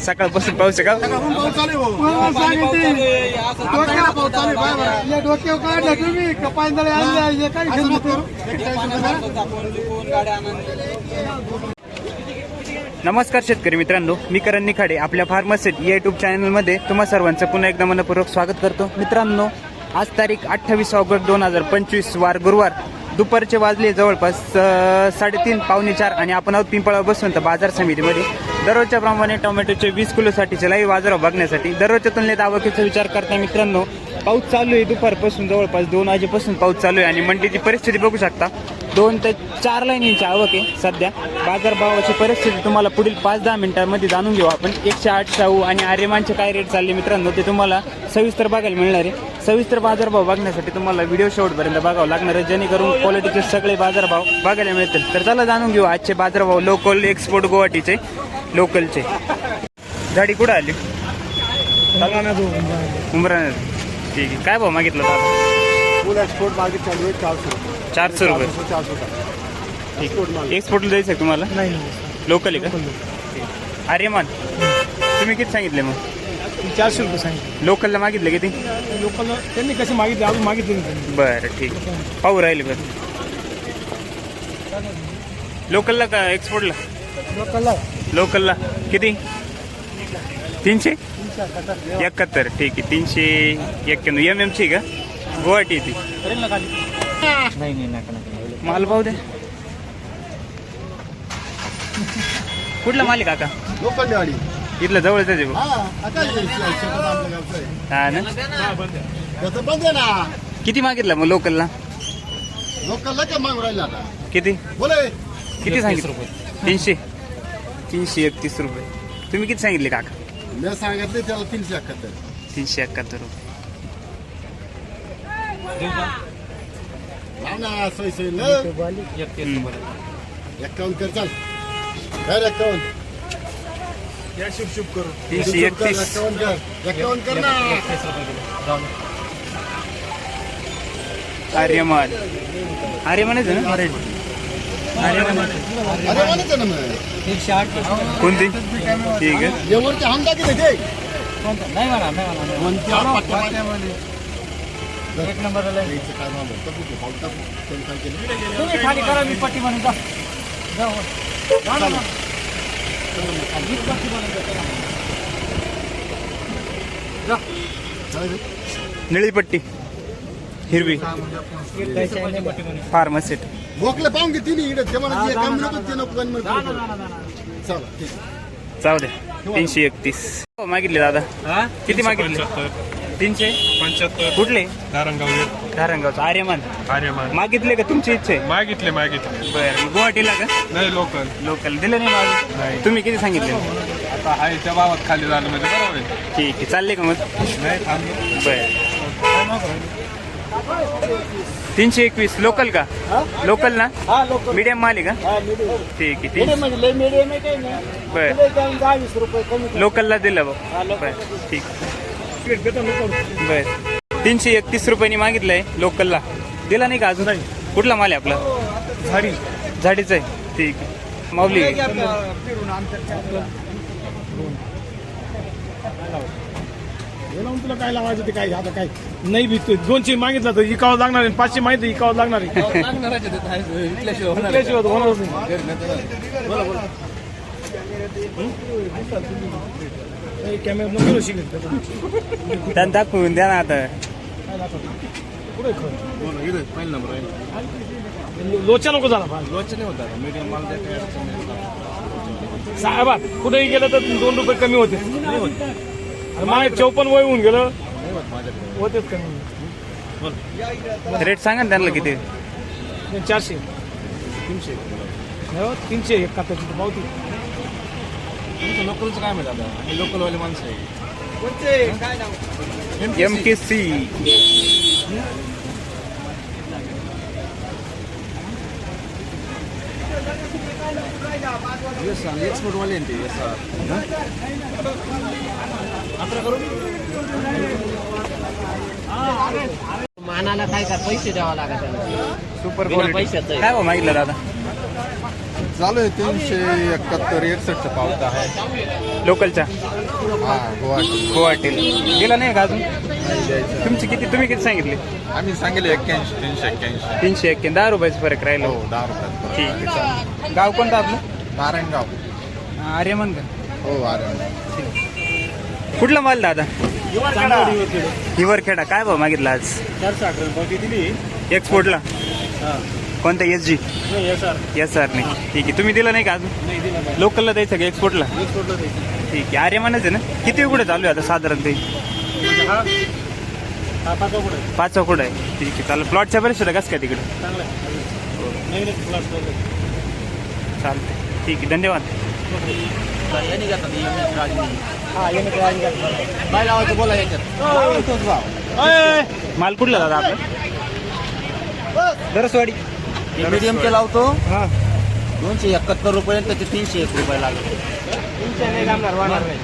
सकाळपासून पाऊस आहे का. नमस्कार शेतकरी मित्रांनो मी करण निखाडे आपल्या फार्मसेट या युट्यूब चॅनलमध्ये तुम्हा सर्वांचं पुन्हा एकदा मनपूर्वक स्वागत करतो. मित्रांनो आज तारीख अठ्ठावीस ऑगस्ट दोन हजार पंचवीस वार गुरुवार. दुपारचे वाजले जवळपास साडेतीन पावणे चार आणि आपण आहोत पिंपळा बसून तर बाजार समितीमध्ये. दररोजच्या प्रमाणे टोमॅटोचे वीस किलोसाठीचे लाईव्ह बाजार बघण्यासाठी दररोजच्या तुलनेत आवकीचा विचार करता मित्रांनो पाऊस चालू आहे दुपारपासून जवळपास दोन वाजेपासून पाऊस चालू आहे आणि मंडीची परिस्थिती बघू शकता. दोन ते चार लाईनींची आवक आहे सध्या. बाजारभावाची परिस्थिती तुम्हाला पुढील पाच दहा मिनिटांमध्ये जाणून घेऊ आपण. एकशे आठ शाहू आणि आर्यमानचे काय रेट चालले मित्रांनो ते तुम्हाला सविस्तर बघायला मिळणार आहे. सविस्तर बाजारभाव बघण्यासाठी तुम्हाला व्हिडिओ शेवटपर्यंत बघावं लागणार आहे. जेणेकरून क्वालिटीचे सगळे बाजारभाव बघायला मिळतील. तर चला जाणून घेऊ आजचे बाजारभाव लोकल एक्सपोर्ट गुवाहाटीचे लोकलचे गाडी कुठं आली? उमरा ठीक आहे. काय भाव मागितलं दादा फुल एक्सपोर्ट मागे चालू आहे चारशे चारशे रुपये. चारशे का ठीक एक्सपोर्टला जायचं आहे तुम्हाला? नाही लोकल आहे का? आर्यमान तुम्ही किती सांगितले मग? चारशे रुपये सांगितले. लोकलला मागितलं किती? लोकल त्यांनी कसे मागितले? अजून मागितले नाही त्यांनी. बरं ठीक. पाहू राहिले बरं. लोकलला का एक्सपोर्टला लोकलला. लोकलला. किती? तीनशे? एकाहत्तर. ठीक आहे तीनशे एक्क्याण्णव. एम एमची का? गुवाहाटी ती. माल पाहू दे कुठला माल आहे काका? लोकल गाडी. इथलं जवळच आहे भाऊ. हा आता शेतात आपलं गावचं आहे. ना? त्याचं बंद आहे ना. किती मागितलं मग लोकलला? लोकलला काय मागून राहिला आता? किती? बोले. किती सांगितलं? तीनशे? तीनशे एकतीस रुपये. तुम्ही किती सांगितले काका? मी सांगितले त्याला तीनशे एकाहत्तर. तीनशे एकाहत्तर रुपये. ना सोय सोय न हम्म. एक्कावन्न कर चाल. कर एक्कावन्न तीनशे एकतीस. एक्कावन्न कर एक्कावन्न कर ना. आर्यमान. आर्यमानच आहे ना? अरे म्हणायचं ना मग. कोणती? ठीक आहे. एवढचे हम टाकी ते? एक नंबर काय मागं? टाकू ते, पाऊल टाकू. कोण काय केलं? तुम्ही खाली करा मी पट्टी म्हणून जा. जा वर. जा ना, जा. निळी पट्टी हिरवी. फार्मसेट मोकळे पाहून घे तिन्ही इकडे. ते हा, जे कमी नको ते नको. चला ठीक. आहे. जाऊ दे. तीनशे एकतीस. हो, मागितले दादा. किती मागितले? तीनशे? पंच्याहत्तर. कुठले? नारंगाव धारणगावचं आर्यमान. आर्यमान. मागितले का तुमची इच्छा? आहे मागितले मागितले. बरं गुवाहाटीला का? नाही लोकल लोकल दिलं नाही माझं नाही. तुम्ही किती सांगितले? आता आहे त्या भावात खाली झालं म्हणजे बरोबर आहे. ठीक आहे चालले का मग? नाही थांबलो बर. तीनशे एकवीस. लोकल का? लोकल ना? हा मीडियम माल आहे का? हा मीडियम ठीक आहे मीडियम तीन म्हणजे लय मीडियम आहे काही नाही. बर. लय जाऊन दहा वीस रुपये कमी लोकलला दिलं हा. बर ठीक. लोकल. बर. तीनशे एकतीस रुपयांनी मागितलंय लोकलला. दिला नाही का अजून? कुठला माल आहे आपला? झाडी. झाडीचा आहे. ठीक आहे. माऊली. तुला काय लावायचं ते काय? आता काय? नाही भीतो दोनशे मागितलं तर इकावं लागणार आहे पाचशे माहिती इकावं लागणार आहे. त्यांना दाखवून द्या ना आता. पुढे लोचा नको झाला लोचा नाही होता मीडियम साहेबा कुठेही गेलं तर दोन रुपये कमी होते. नाही होत. आणि माझे चौपन्न वय होऊन गेलं. होतेच कमी. रेट सांगा ना त्यांना किती? चारशे. तीनशे. नाही हो, तीनशे एकाहत्तरची पावती लोकलचं काय माहिती आता? लोकलवाले माणसं आहे. एम के सी एक्सपोर्टवाले ते मानाला काय का? पैसे द्यावा लागत सुपर बिना क्वालिटी पैशाचं आहे. काय भाव मागितलं दादा? चालू आहे तीनशे एकाहत्तर एकसष्ट पावता आहे. लोकलचा हा गुवाहाटी. गुवाहाटीला दिला नाही का अजून? नाही द्यायचं तुमची किती तुम्ही किती सांगितले? आम्ही सांगेल एक्क्याऐंशी तीनशे एक्क्याऐंशी. तीनशे एक्के दहा रुपयाचा फरक राहिला. हो दहा रुपयात ठीक. आहे चालेल गाव कोणतं आपलं? नारायणगाव. आर्यमन का? हो अरे कुठला माल दादा? हिवरखेडा. काय भाव मागितला आज? चारशे अकरा बाकी दिली? एक्सपोर्टला कोणत्या एस जी नाही सर एस आर नाही ठीक आहे. तुम्ही दिलं नाही का अजून? लोकलला द्यायचं का एक्सपोर्टला ठीक आहे. आर्यमानच आहे ना? किती कुठे चालू आहे आता साधारण ते? हा हा पाच कुठं आहे? ठीक आहे. चालेल. प्लॉटच्या परिस्थिती कसं काय तिकडे? चालते ठीक आहे. धन्यवाद. हा माल कुठला दादा आपला? दरसवाडी. मीडियमचे लावतो. हां. दोनशे एकाहत्तर रुपये त्याचे तीनशे एक रुपये लागले. तीनशे नाही जमणार वाढणार नाही.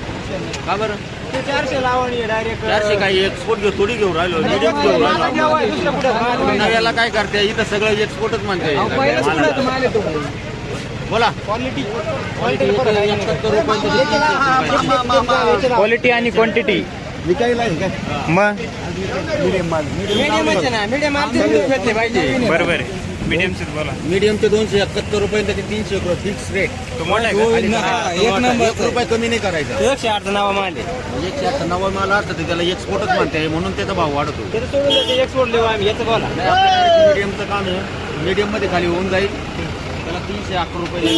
का बरं? ते चारशे लावणी डायरेक्ट चारशे काही एक्सपोर्ट घेऊ थोडी घेऊ राहिलो मीडियम घेऊ राहिलो. नव्याला काय करते? इथं सगळं एक्सपोर्टच म्हणते. बोला. क्वालिटी रुपये आणि त्याचे तीनशे एक रुपये. क्वालिटी आणि क्वांटिटी मग? बरोबर आहे. मीडियमच बोला मीडियमचे दोनशे एकाहत्तर रुपये त्याचे तीनशे रुपये फिक्स रेट तो मोठा आहे का? एक नंबर रुपये कमी नाही करायचा एकशे आठ नावा माले एकशे आता नव्वद माल असतं ते त्याला एक्सपोर्टच म्हणते म्हणून त्याचा भाव वाढतो. सोडून एक्सपोर्ट लेवा आम्ही याचं बोला. मीडियमचं काम आहे. मीडियममध्ये खाली होऊन जाईल. त्याला तीनशे अकरा रुपये.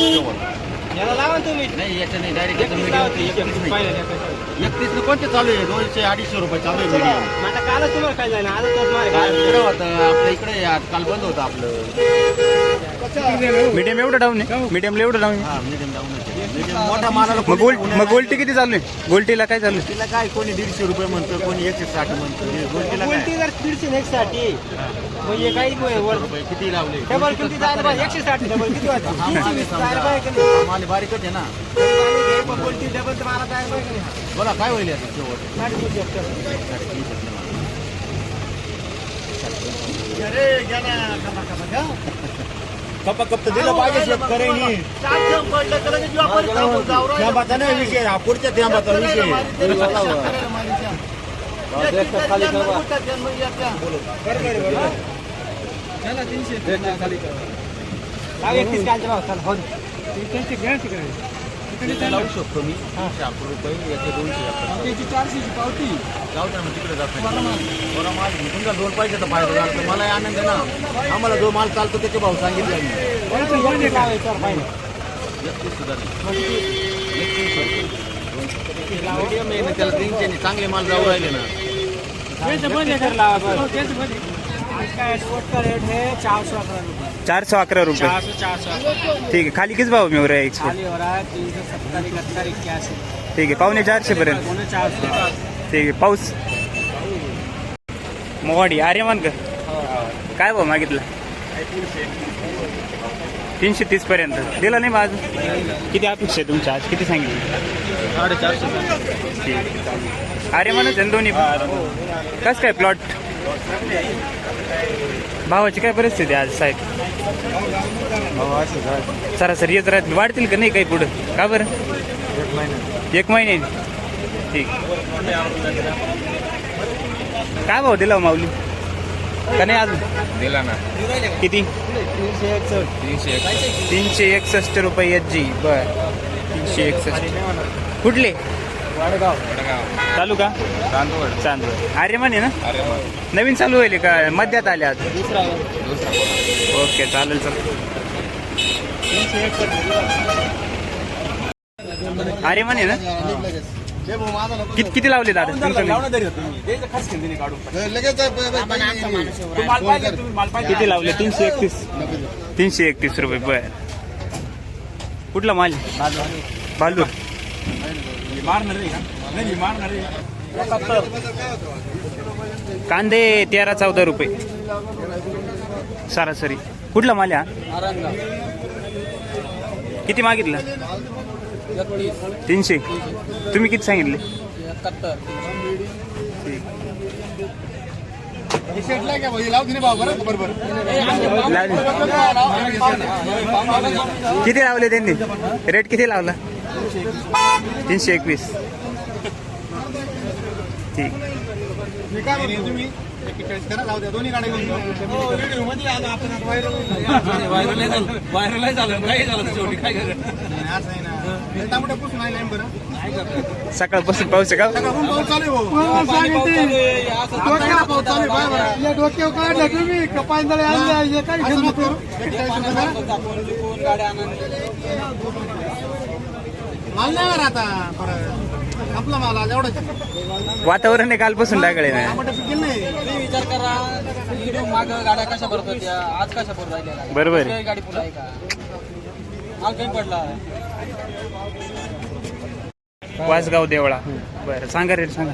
याला लावा ना तुम्ही. नाही याचं नाही डायरेक्ट मीडियम एकतीस नाही. एकतीस कोणते चालू आहे? दोनशे अडीचशे रुपये चालू आहे मीडियम आता कालच तुम्हाला काय झालं? आता तोच काय आहे. इकडे होतं. आपल्या इकडे आज काल बंद होतं आपलं. मीडियम एवढं डाऊन आहे. मीडियमला एवढं डाऊन आहे. हा मीडियम डाऊन मीडियम मोठ्या मालाला मग कोणी उन्हाळ्यात मग गोल्टी किती चालू आहे? गोल्टीला काय चालू आहे? तिला काय? कोणी दीडशे रुपये म्हणतं कोणी एकशे साठ म्हणतं. हे गोल्टीला काय? जर दीडशे नाही साठी म्हणजे काही वर रुपये किती लावले? डबल किती जायला पाहिजे? एकशे साठ डबल किती वाजता? आहे माल बारीकच आहे ना. डबल तर मला पाहिजे? बोला काय होईल आता शेवट साडेतीनशे एकशे. कप कप तर दिलं पाहिजे शेतकऱ्यांनी थेंबाचा नाही विषय हा पुढच्या थेंबाचा विषय लाव एकतीस कालच्या भाव चला हो तिथे लावू शकतो मी. अकरा रुपये याचे दोनशे अकरा जाऊ द्या मग तिकडे जात बरा माल तुमचा दोन पैशाचा फायदा झाला तर मलाही आनंद आहे ना. आम्हाला जो माल चालतो त्याचे भाव सांगितले आम्ही. एकतीस लावायचं, फायनल. एकतीस सुद्धा एकतीस रुपये. त्याला तीनशे चांगले माल जाऊ राहिले ना. इसका एक्सपोर्ट का रेट है चार सौ अठारह रुपये चारशे अकरा रुपये. चार सौ चार सौ ठीक आहे खाली किती भाव आहे एक्सपोर्ट खाली हो रहा है तीन सौ सत्तर इकहत्तर इक्यासी ठीक आहे पावणे चारशे पर्यंत. पौने चार सौ ठीक आहे पाऊस. मोवाडी आर्यमान का? काय भाव मागितला? तीनशे? तीस पर्यंत. दिला नाही माझ किती अपेक्षा आहे तुमच्या? आज किती सांगितलं? साडेचारशे आर्यमानच आहे. ना दोन्ही कस काय प्लॉट भावाची काय परिस्थिती आहे आज साहेब? सरासरी येत राहतील वाढतील का नाही काही पुढं? का बरं? एक महिने. ठीक. काय भाव दिला हो माऊली? का नाही अजून? दिला ना. किती? तीनशे एक तीनशे एकसष्ट रुपये एच जी. बर. तीनशे एकसष्ट. कुठले? वडगाव. चालू का तांदूळ चांदूर आर्यमान आहे ना? मग नवीन चालू होईल का? मध्यात आले आज? दूसरा दुसरा ओके चालेल चालेल आर्यमान आहे ना? किती किती लावले दादा किती लावले? तीनशे एकतीस. तीनशे एकतीस रुपये बर. कुठला माल? कांदे तेरा चौदा रुपये. सरासरी. कुठला माल हा? किती मागितलं? तीनशे. तुम्ही किती सांगितले. किती लावले त्यांनी? रेट किती लावला? तीनशे एकवीस. ठीक. सकाळपासून पाऊस आहे का? डोक्यावर काढलं तुम्ही हे काय असं घेऊन नको करू. एक्केचाळीस रुपये करा. माल नाही आला आता परत. आपला माल आज एवढाच. वातावरण आहे कालपासून डागळे नाही. विचार करा माग गाड्या कशा भरत होत्या आज कशा भरत राहिल्या? बरोबर आहे. काही गाडी पुढे आहे का? माल कमी पडला. वासगाव देवळा. बरं सांगा रेट सांगा.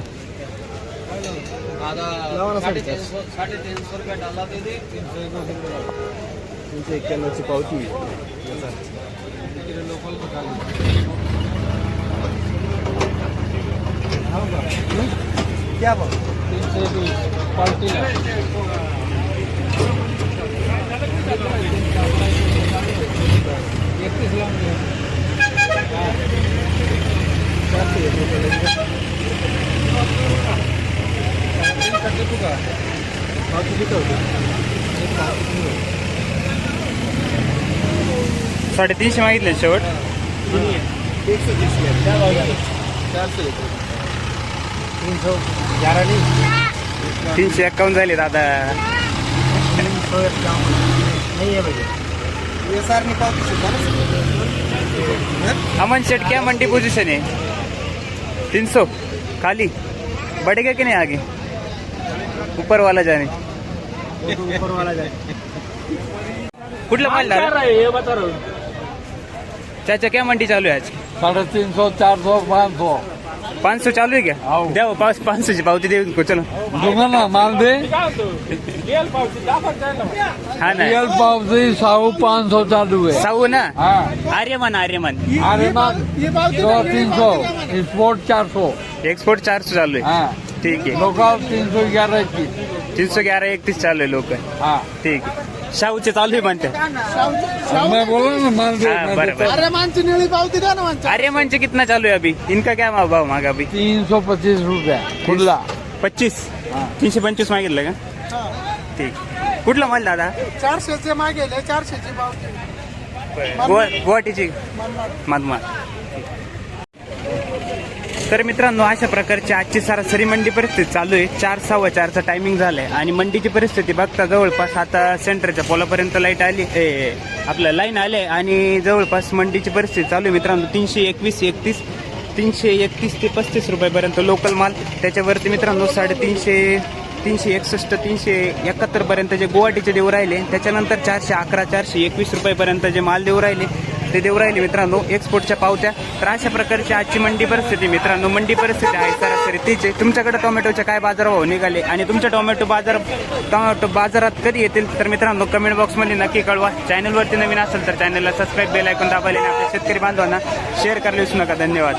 आता साडेतीनशे साडेतीनशे रुपये डाला दे दे तीनशे एक्क्याण्णवची पावती तीनशे वीस क्वालिटीला साडेतीनशे मागितले शेवट तीनशे एक्कावन्न झाले दादा. अमन शेट क्या मंडी पोजीशन है तीन सौ खाली. बढ़ेगा कि नहीं आगे? ऊपर वाला जाने कुठला माल दादा? हे बता रहा हूँ. चाचा क्या मंडी चालू है आज? साढ़े तीन सौ चार सौ पाँच सौ पाँच सौ चालू है क्या? हो, पाच पाच पावती दे उनको चलो। दूँगा ना माल दे। हा ना। रियल पावती साहू पाँच सौ चालू है। साऊ ना? हाँ। आर्यमन आर्यमन। अरे तीन सौ स्पोर्ट चार सौ। एक्सपोर्ट चार सौ चालू है। हाँ। ठीक है। लोकल तीन सौ ग्यारह इक्कीस। तीन सौ ग्यारह इकतीस चालू है लोक हाँ। ठीक है। शाहूचे चालू आहे म्हणते. हाँ। अरे मानची निळी पावती द्या ना मानच्या. आर्यमनचे कितना चालू है अभी? इनका क्या भाव मागा अभी? तीन सौ पच्चीस रुपया. खुला पच्चीस? हाँ. तीनशे पंचवीस मागितलं का? ठीक. कुठला माल दादा? चारशेचे मागेले चारशेची पावती. गुवा गुवाहाटीची? माधमार तर मित्रांनो अशा प्रकारची आजची सरासरी मंडी परिस्थिती चालू आहे. चार सव्वा चारचा टायमिंग झालाय. आणि मंडीची परिस्थिती बघता जवळपास आता सेंटरच्या पोलापर्यंत लाइट आली. ए, आपलं लाईन आले आणि जवळपास मंडीची परिस्थिती चालू आहे. मित्रांनो तीनशे एकवीस एकतीस तीनशे एकतीस ते पस्तीस रुपयापर्यंत लोकल माल. त्याच्यावरती मित्रांनो साडेतीनशे तीनशे एकसष्ट तीनशे एकाहत्तर पर्यंत जे गुवाहाटीचे देऊ राहिले त्याच्यानंतर चारशे अकरा चारशे एकवीस रुपयापर्यंत जे माल देऊ राहिले. ते देऊ राहिले मित्रांनो. एक्सपोर्टच्या पावत्या. तर अशा प्रकारची आजची मंडी परिस्थिती मित्रांनो. मंडी परिस्थिती आहे सरासरी तिचे तुमच्याकडे टोमॅटोचे काय बाजारभाव निघाले? आणि तुमच्या टोमॅटो बाजार टोमॅटो बाजारात कधी येतील? तर मित्रांनो कमेंट बॉक्समध्ये नक्की कळवा. चॅनलवरती नवीन असेल तर चॅनलला सबस्क्राईब बेल ऐकून दाबायला आपल्या शेतकरी बांधवांना शेअर करायला विसरू नका. धन्यवाद.